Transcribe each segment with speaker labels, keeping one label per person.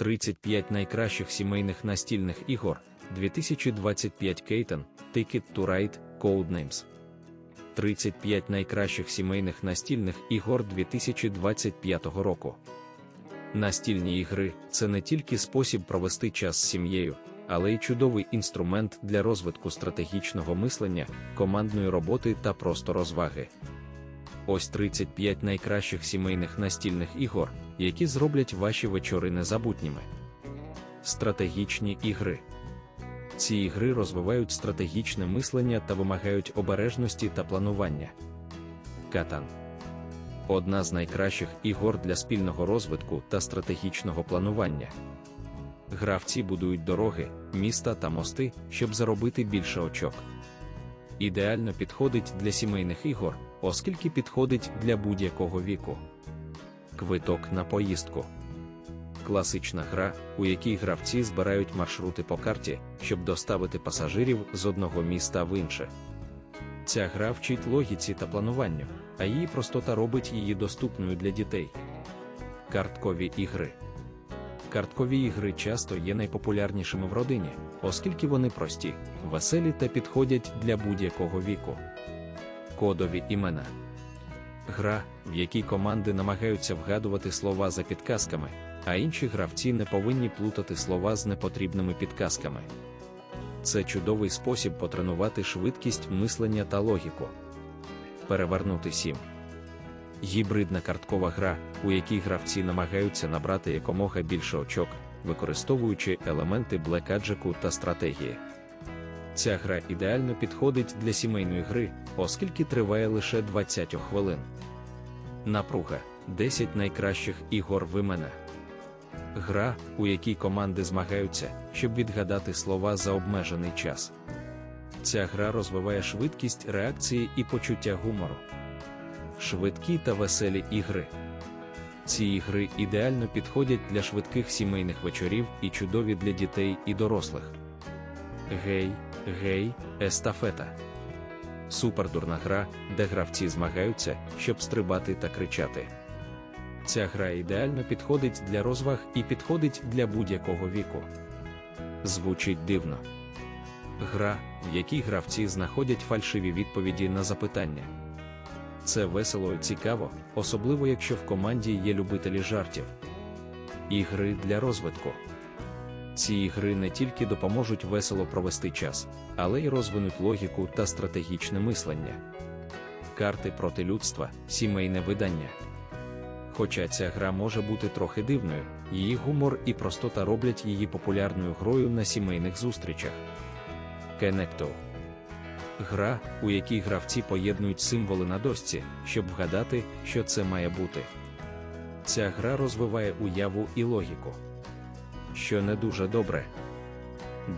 Speaker 1: 35 найкращих сімейних настільних ігор 2025 Кейтен, Ticket to Ride, Codenames. 35 найкращих сімейних настільних ігор 2025 року. Настільні ігри це не тільки спосіб провести час з сім'єю, але й чудовий інструмент для розвитку стратегічного мислення, командної роботи та просто розваги. Ось 35 найкращих сімейних настільних ігор, які зроблять ваші вечори незабутніми. Стратегічні ігри. Ці ігри розвивають стратегічне мислення та вимагають обережності та планування. Катан одна з найкращих ігор для спільного розвитку та стратегічного планування. Гравці будують дороги, міста та мости, щоб заробити більше очок. Ідеально підходить для сімейних ігор, оскільки підходить для будь-якого віку. Квиток на поїздку. Класична гра, у якій гравці збирають маршрути по карті, щоб доставити пасажирів з одного міста в інше. Ця гра вчить логіці та плануванню, а її простота робить її доступною для дітей. Карткові ігри. Карткові ігри часто є найпопулярнішими в родині, оскільки вони прості, веселі та підходять для будь-якого віку. Кодові імена. Гра, в якій команди намагаються вгадувати слова за підказками, а інші гравці не повинні плутати слова з непотрібними підказками. Це чудовий спосіб потренувати швидкість мислення та логіку. Перевернути сім. Гібридна карткова гра, у якій гравці намагаються набрати якомога більше очок, використовуючи елементи блекаджику та стратегії. Ця гра ідеально підходить для сімейної гри, оскільки триває лише 20 хвилин. Напруга 10 найкращих ігор в мене. Гра, у якій команди змагаються, щоб відгадати слова за обмежений час. Ця гра розвиває швидкість реакції і почуття гумору. Швидкі та веселі ігри. Ці ігри ідеально підходять для швидких сімейних вечорів і чудові для дітей і дорослих. Гей, гей, естафета. Супердурна гра, де гравці змагаються, щоб стрибати та кричати. Ця гра ідеально підходить для розваг і підходить для будь-якого віку. Звучить дивно. Гра, в якій гравці знаходять фальшиві відповіді на запитання. Це весело і цікаво, особливо якщо в команді є любителі жартів. Ігри для розвитку. Ці ігри не тільки допоможуть весело провести час, але й розвинуть логіку та стратегічне мислення. Карти проти людства, сімейне видання. Хоча ця гра може бути трохи дивною, її гумор і простота роблять її популярною грою на сімейних зустрічах. Кенекто гра, у якій гравці поєднують символи на дошці, щоб вгадати, що це має бути. Ця гра розвиває уяву і логіку. Що не дуже добре.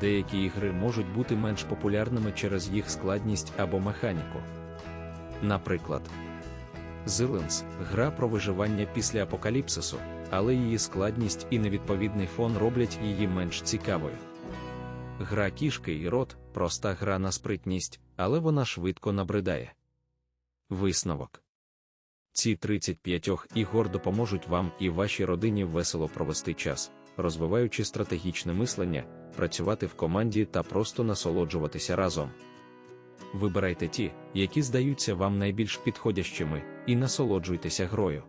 Speaker 1: Деякі ігри можуть бути менш популярними через їх складність або механіку. Наприклад, Зиленс гра про виживання після апокаліпсису, але її складність і невідповідний фон роблять її менш цікавою. Гра кішки і рот проста гра на спритність, але вона швидко набридає. Висновок ці 35 ігор допоможуть вам і вашій родині весело провести час, розвиваючи стратегічне мислення, працювати в команді та просто насолоджуватися разом. Вибирайте ті, які здаються вам найбільш підходящими, і насолоджуйтеся грою.